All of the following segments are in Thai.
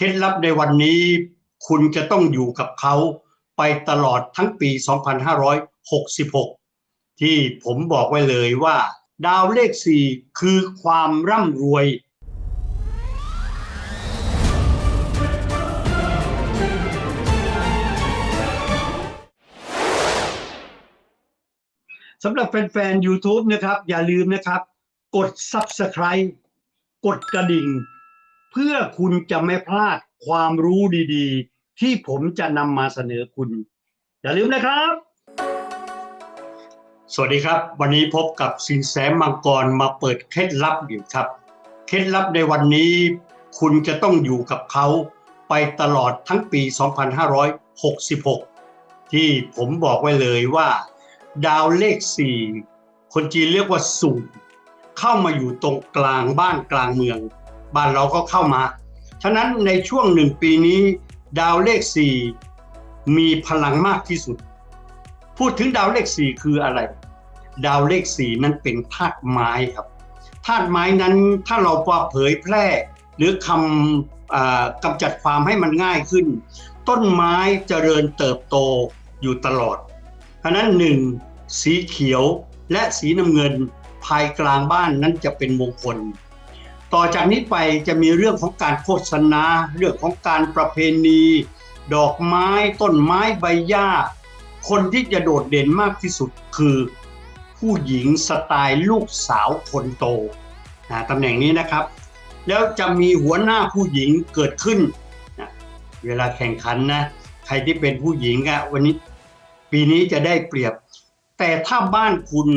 เคล็ดลับในวันนี้คุณจะต้องอยู่กับเขาไปตลอดทั้งปี 2566 ที่ผมบอกไว้เลยว่า ดาวเลข 4 คือความร่ำรวย สำหรับแฟนๆ YouTube นะครับ อย่าลืมนะครับ กด Subscribe กดกระดิ่ง เพื่อคุณจะไม่พลาดความรู้ดีๆ ที่ผมจะนำมาเสนอคุณ อย่าลืมนะครับ สวัสดีครับ วันนี้พบกับสินแสมังกรมาเปิดเคล็ดลับอยู่ครับ เคล็ดลับในวันนี้ คุณจะต้องอยู่กับเขาไปตลอดทั้งปี 2566 ที่ผมบอกไว้เลยว่า ดาวเลข 4 คนจีนเรียกว่าสูงเข้ามาอยู่ตรงกลางบ้านกลางเมือง บ้านเราก็เข้ามา ฉะนั้นในช่วงหนึ่งปีนี้ ดาวเลข4มีพลังมากที่สุด พูดถึงดาวเลข4คืออะไร ดาวเลข4นั้นเป็นธาตุไม้ครับธาตุไม้นั้นถ้าเราพอเผยแพร่ หรือคำอกำจัดความให้มันง่ายขึ้น ต้นไม้เจริญเติบโตอยู่ตลอด เพราะฉะนั้นหนึ่งสีเขียวและสีน้ำเงินภายกลางบ้านนั้นจะเป็นมงคล ต่อจากนี้ไปจะมีเรื่องของการโฆษณา เรื่องของการประเพณี ดอกไม้ต้นไม้ใบหญ้า คนที่จะโดดเด่นมากที่สุดคือ ผู้หญิงสไตล์ลูกสาวคนโตนะตำแหน่งนี้นะครับ แล้วจะมีหัวหน้าผู้หญิงเกิดขึ้นนะเวลาแข่งขันนะใครที่เป็นผู้หญิงอะวันนี้ปีนี้จะได้เปรียบ แต่ถ้าบ้านคุณ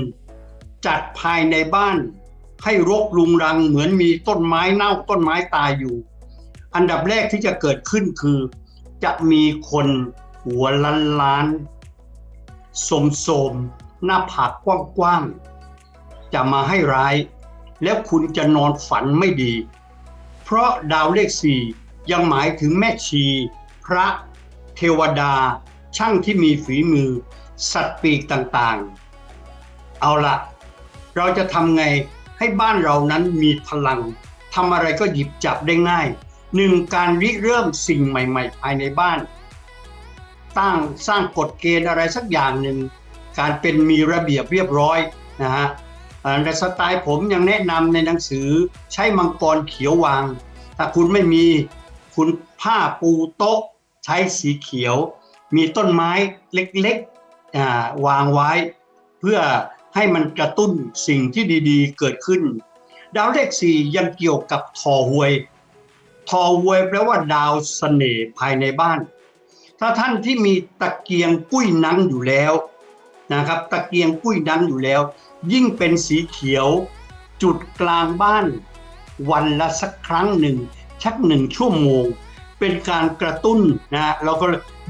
จัดภายในบ้าน ให้รกรุงรังเหมือนมีต้นไม้เน่าต้นไม้ตายอยู่ อันดับแรกที่จะเกิดขึ้นคือ จะมีคนหัวล้านล้านสมโสมหน้าผากกว้างๆจะมาให้ร้าย แล้วคุณจะนอนฝันไม่ดี เพราะดาวเลขสี่ยังหมายถึงแม่ชี พระ เทวดา ช่างที่มีฝีมือ สัตว์ปีกต่างๆ เอาละเราจะทำไง ให้บ้านเรานั้นมีพลังทำอะไรก็หยิบจับได้ง่ายหนึ่งการริเริ่มสิ่งใหม่ๆ ภายในบ้านตั้งสร้างกฎเกณฑ์อะไรสักอย่างหนึ่ง การเป็นมีระเบียบเรียบร้อยนะฮะอ่าในสไตล์ผมยังแนะนำในหนังสือใช้มังกรเขียววาง ถ้าคุณไม่มีคุณผ้าปูโต๊ะ ใช้สีเขียว มีต้นไม้เล็กๆวางไว้ เพื่อ ให้มันกระตุ้นสิ่งที่ดีๆ เกิดขึ้น ดาวเลขสี่ยังเกี่ยวกับทอหวย ทอหวยแปลว่าดาวเสน่ห์ภายในบ้าน ถ้าท่านที่มีตะเกียงกุ้ยนังอยู่แล้วนะครับ ตะเกียงกุ้ยนังอยู่แล้ว ยิ่งเป็นสีเขียว จุดกลางบ้าน วันละสักครั้งหนึ่งชักหนึ่งชั่วโมง เป็นการกระตุ้นนะเราก็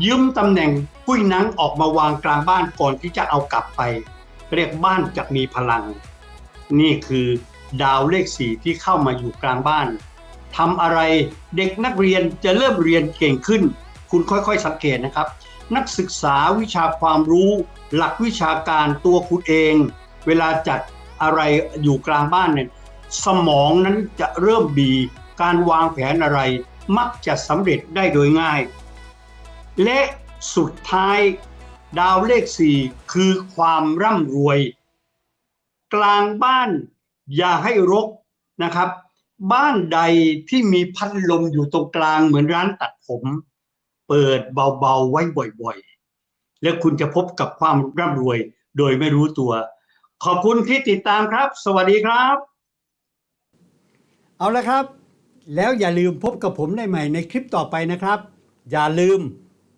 ยืมตำแหน่งกุ้ยนังออกมาวางกลางบ้านก่อนที่จะเอากลับไป เรียกบ้านจะมีพลัง นี่คือดาวเลขสี่ที่เข้ามาอยู่กลางบ้านทำอะไรเด็กนักเรียนจะเริ่มเรียนเก่งขึ้น คุณค่อยๆ สังเกตนะครับ นักศึกษาวิชาความรู้ หลักวิชาการตัวคุณเอง เวลาจัดอะไรอยู่กลางบ้านเนี่ยสมองนั้นจะเริ่มดีการวางแผนอะไรมักจะสำเร็จได้โดยง่าย และสุดท้าย ดาวเลขสี่คือความร่ำรวย กลางบ้านอย่าให้รกนะครับ บ้านใดที่มีพัดลมอยู่ตรงกลางเหมือนร้านตัดผม เปิดเบาๆไว้บ่อยๆ แล้วคุณจะพบกับความร่ำรวยโดยไม่รู้ตัว ขอบคุณที่ติดตามครับ สวัสดีครับ เอาละครับ แล้วอย่าลืมพบกับผมได้ใหม่ในคลิปต่อไปนะครับ อย่าลืม